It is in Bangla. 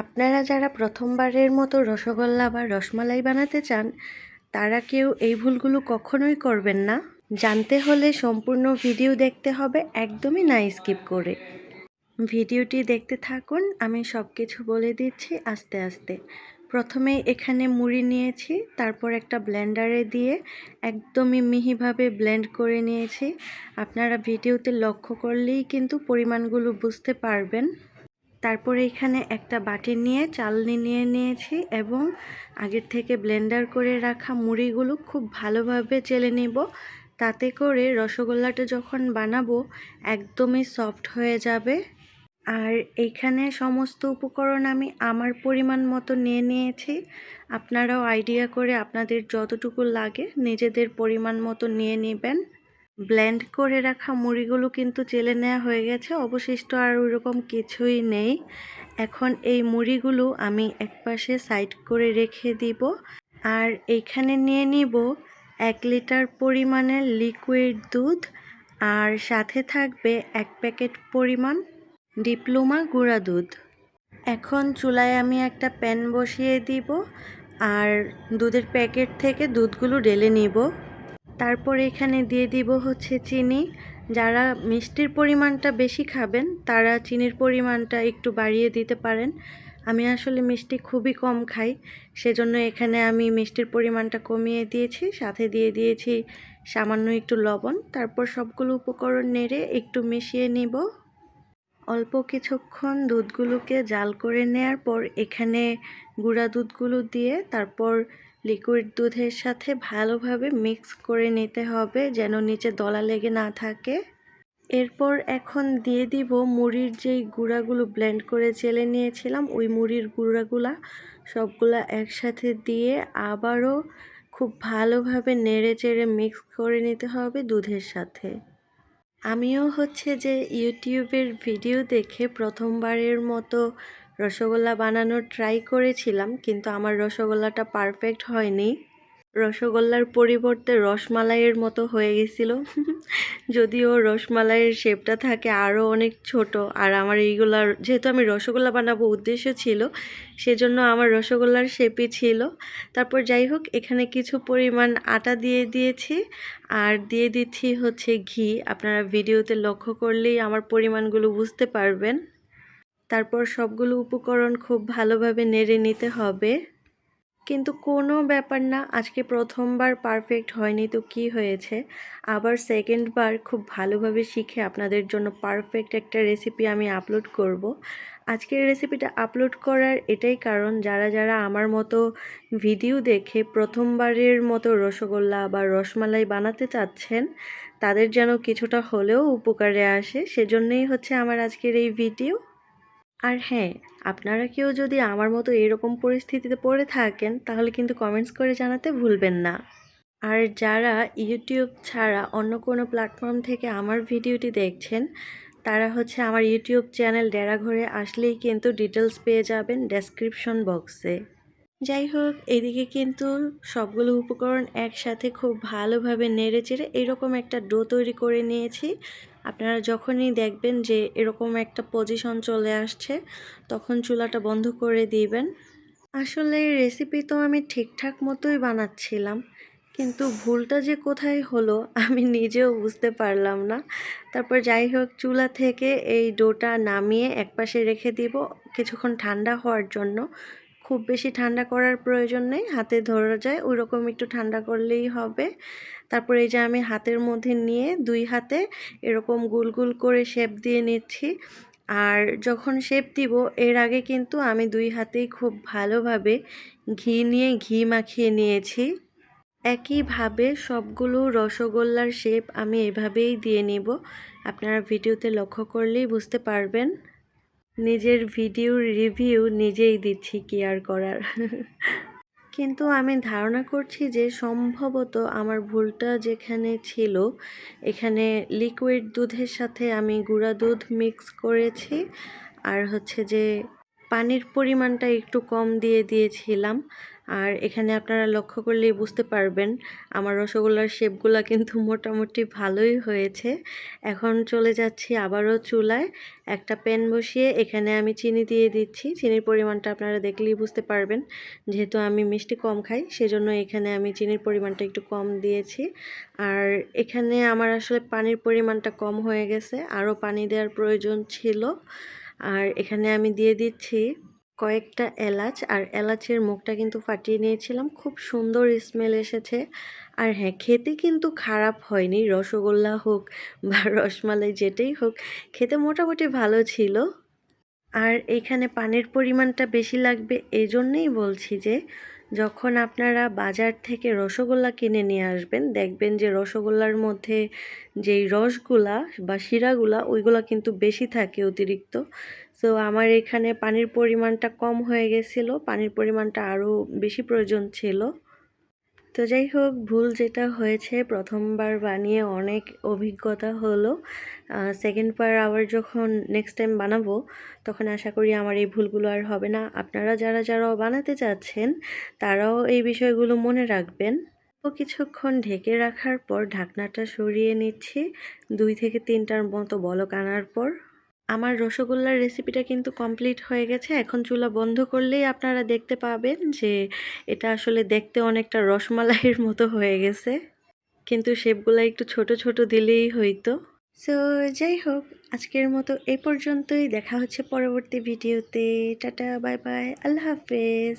আপনারা যারা প্রথমবারের মতো রসগোল্লা বা রসমালাই বানাতে চান, তারা কেউ এই ভুলগুলো কখনোই করবেন না। জানতে হলে সম্পূর্ণ ভিডিও দেখতে হবে, একদমই না স্কিপ করে। ভিডিওটি দেখতে থাকুন, আমি সব কিছু বলে দিচ্ছি আস্তে আস্তে। প্রথমে এখানে মুড়ি নিয়েছি, তারপর একটা ব্লেন্ডারে দিয়ে একদমই মিহিভাবে ব্লেন্ড করে নিয়েছি। আপনারা ভিডিওতে লক্ষ্য করলেই কিন্তু পরিমাণগুলো বুঝতে পারবেন। তারপরে এখানে একটা বাটি নিয়ে চালনি নিয়ে নিয়েছি এবং আগের থেকে ব্লেন্ডার করে রাখা মুড়িগুলো খুব ভালোভাবে চেলে নেব। তাতে করে রসগোল্লাটা যখন বানাবো একদমই সফট হয়ে যাবে। আর এইখানে সমস্ত উপকরণ আমি আমার পরিমাণ মতো নিয়ে নিয়েছি। আপনারাও আইডিয়া করে আপনাদের যতটুকু লাগে নিজেদের পরিমাণ মতো নিয়ে নেবেন। ব্লেন্ড করে রাখা মুড়িগুলো কিন্তু চেলে নেওয়া হয়ে গেছে। অবশিষ্ট আর ওইরকম কিছুই নেই। এখন এই মুড়িগুলো আমি একপাশে সাইড করে রেখে দিব। আর এইখানে নিয়ে নিব এক লিটার পরিমাণের লিকুইড দুধ। আর সাথে থাকবে এক প্যাকেট পরিমাণ ডিপ্লোমা গুঁড়া দুধ। এখন চুলায় আমি একটা প্যান বসিয়ে দিব। আর দুধের প্যাকেট থেকে দুধগুলো ঢেলে নিব। তারপর এখানে দিয়ে দিব হচ্ছে চিনি। যারা মিষ্টির পরিমাণটা বেশি খাবেন, তারা চিনির পরিমাণটা একটু বাড়িয়ে দিতে পারেন। আমি আসলে মিষ্টি খুবই কম খাই, সেজন্য এখানে আমি মিষ্টির পরিমাণটা কমিয়ে দিয়েছি, সাথে দিয়ে দিয়েছি সামান্য একটু লবণ। তারপর সবগুলো উপকরণ নেড়ে একটু মিশিয়ে নিব। অল্প কিছুক্ষণ দুধগুলোকে জাল করে নেয়ার পর এখানে গুঁড়া দুধগুলো দিয়ে তারপর লিকুইড দুধের সাথে ভালোভাবে মিক্স করে নিতে হবে যেন নিচে দলা লেগে না থাকে। এরপর এখন দিয়ে দিব মুড়ির যেই গুঁড়াগুলো ব্লেন্ড করে চেলে নিয়েছিলাম, ওই মুড়ির গুঁড়াগুলা সবগুলা একসাথে দিয়ে আবারও খুব ভালোভাবে নেড়ে চেড়ে মিক্স করে নিতে হবে দুধের সাথে। আমিও হচ্ছে যে ইউটিউবের ভিডিও দেখে প্রথমবারের মতো রসগোল্লা বানানোর ট্রাই করেছিলাম, কিন্তু আমার রসগোল্লাটা পারফেক্ট হয়নি। রসগোল্লার পরিবর্তে রসমালাইয়ের মতো হয়ে গেছিল। যদিও রসমালাইয়ের শেপটা থাকে আরও অনেক ছোট, আর আমার এইগুলার যেহেতু আমি রসগোল্লা বানাবো উদ্দেশ্য ছিল, সেজন্য আমার রসগোল্লার শেপই ছিল। তারপর যাই হোক এখানে কিছু পরিমাণ আটা দিয়ে দিয়েছি, আর দিয়ে দিচ্ছি হচ্ছে ঘি। আপনারা ভিডিওতে লক্ষ্য করলেই আমার পরিমাণগুলো বুঝতে পারবেন। তারপর সবগুলো উপকরণ খুব ভালোভাবে নেড়ে নিতে হবে। কিন্তু কোনো ব্যাপার না, আজকে প্রথমবার পারফেক্ট হয়নি তো কি হয়েছে? আবার সেকেন্ডবার খুব ভালোভাবে শিখে আপনাদের জন্য পারফেক্ট একটা রেসিপি আমি আপলোড করব। আজকের রেসিপিটা আপলোড করার এটাই কারণ, যারা যারা আমার মতো ভিডিও দেখে প্রথমবারের মতো রসগোল্লা বা রসমালাই বানাতে চাচ্ছেন, তাদের যেন কিছুটা হলেও উপকারে আসে, সেজন্যই হচ্ছে আমার আজকের এই ভিডিও আর হ্যাঁ আপনারা কেউ যদি আমার মতো এরকম পরিস্থিতিতে পড়ে থাকেন, তাহলে কিন্তু কমেন্টস করে জানাতে ভুলবেন না। আর যারা ইউটিউব ছাড়া অন্য কোনো প্ল্যাটফর্ম থেকে আমার ভিডিওটি দেখছেন, তারা হচ্ছে আমার ইউটিউব চ্যানেল ডেরাঘরে আসলেই কিন্তু ডিটেলস পেয়ে যাবেন ডেসক্রিপশন বক্সে যাই হোক, এদিকে কিন্তু সবগুলো উপকরণ একসাথে খুব ভালোভাবে নেড়ে চেড়ে এরকম একটা ডো তৈরি করে নিয়েছি। আপনারা যখনই দেখবেন যে এরকম একটা পজিশন চলে আসছে, তখন চুলাটা বন্ধ করে দিবেন। আসলে রেসিপি তো আমি ঠিকঠাক মতোই বানাচ্ছিলাম, কিন্তু ভুলটা যে কোথায় হলো আমি নিজেও বুঝতে পারলাম না। তারপর যাই হোক, চুলা থেকে এই ডোটা নামিয়ে একপাশে রেখে দিব, কিছুক্ষণ ঠান্ডা হওয়ার জন্য। খুব বেশি ঠান্ডা করার প্রয়োজন নেই। হাতে ধরা যায় ওই রকম একটু ঠান্ডা করলেই হবে। তারপরে এই যে আমি হাতের মধ্যে নিয়ে দুই হাতে এরকম গুল গুল করে শেপ দিয়ে নিচ্ছি। আর যখন শেপ দিব, এর আগে কিন্তু আমি দুই হাতেই খুব ভালোভাবে ঘি নিয়ে ঘি মাখিয়ে নিয়েছি। একইভাবে সবগুলো রসগোল্লার শেপ আমি এভাবেই দিয়ে নিব। আপনারা ভিডিওতে লক্ষ্য করলেই বুঝতে পারবেন। নিজের ভিডিওর রিভিউ নিজেই দিচ্ছি কেয়ার করার। কিন্তু আমি ধারণা করছি যে সম্ভবত আমার ভুলটা যেখানে ছিল, এখানে লিকুইড দুধের সাথে আমি গুঁড়া দুধ মিক্স করেছি। আর হচ্ছে যে পানির পরিমাণটা একটু কম দিয়ে দিয়েছিলাম। আর এখানে আপনারা লক্ষ্য করলেই বুঝতে পারবেন, আমার রসগোল্লার শেপগুলো কিন্তু মোটামুটি ভালোই হয়েছে। এখন চলে যাচ্ছি আবারও চুলায়। একটা প্যান বসিয়ে এখানে আমি চিনি দিয়ে দিচ্ছি। চিনির পরিমাণটা আপনারা দেখলেই বুঝতে পারবেন, যেহেতু আমি মিষ্টি কম খাই, সেজন্য এখানে আমি চিনির পরিমাণটা একটু কম দিয়েছি। আর এখানে আমার আসলে পানির পরিমাণটা কম হয়ে গেছে, আরও পানি দেওয়ার প্রয়োজন ছিল। আর এখানে আমি দিয়ে দিচ্ছি কয়েকটা এলাচ। আর এলাচের মুখটা কিন্তু ফাটিয়ে নিয়েছিলাম। খুব সুন্দর স্মেল এসেছে। আর হ্যাঁ খেতে কিন্তু খারাপ হয়নি। রসগোল্লা হোক বা রসমালাই যেটাই হোক, খেতে মোটামুটি ভালো ছিল। আর এখানে পানির পরিমাণটা বেশি লাগবে। এই জন্যেই বলছি যে যখন আপনারা বাজার থেকে রসগোল্লা কিনে নিয়ে আসবেন, দেখবেন যে রসগোল্লার মধ্যে যেই রসগুলা বা শিরাগুলা, ওইগুলা কিন্তু বেশি থাকে অতিরিক্ত। সো আমার এখানে পানির পরিমাণটা কম হয়ে গেছিল, পানির পরিমাণটা আরও বেশি প্রয়োজন ছিল। তো যাই হোক, ভুল যেটা হয়েছে, প্রথমবার বানিয়ে অনেক অভিজ্ঞতা হলো। সেকেন্ড বার আবার যখন নেক্সট টাইম বানাবো, তখন আশা করি আমার এই ভুলগুলো আর হবে না। আপনারা যারা যারা বানাতে চাচ্ছেন, তারাও এই বিষয়গুলো মনে রাখবেন। তো কিছুক্ষণ ঢেকে রাখার পর ঢাকনাটা সরিয়ে নিচ্ছি। দুই থেকে তিনটার মতো বলক আনার পর আমার রসগোল্লার রেসিপিটা কিন্তু কমপ্লিট হয়ে গেছে। এখন চুলা বন্ধ করলেই আপনারা দেখতে পাবেন যে এটা আসলে দেখতে অনেকটা রসমালাইয়ের মতো হয়ে গেছে। কিন্তু শেপগুলো একটু ছোট ছোট দিলেই হইতো। সো যাই হোক, আজকের মতো এই পর্যন্তই। দেখা হচ্ছে পরবর্তী ভিডিওতে। টাটা বাই বাই আল্লাহ হাফেজ।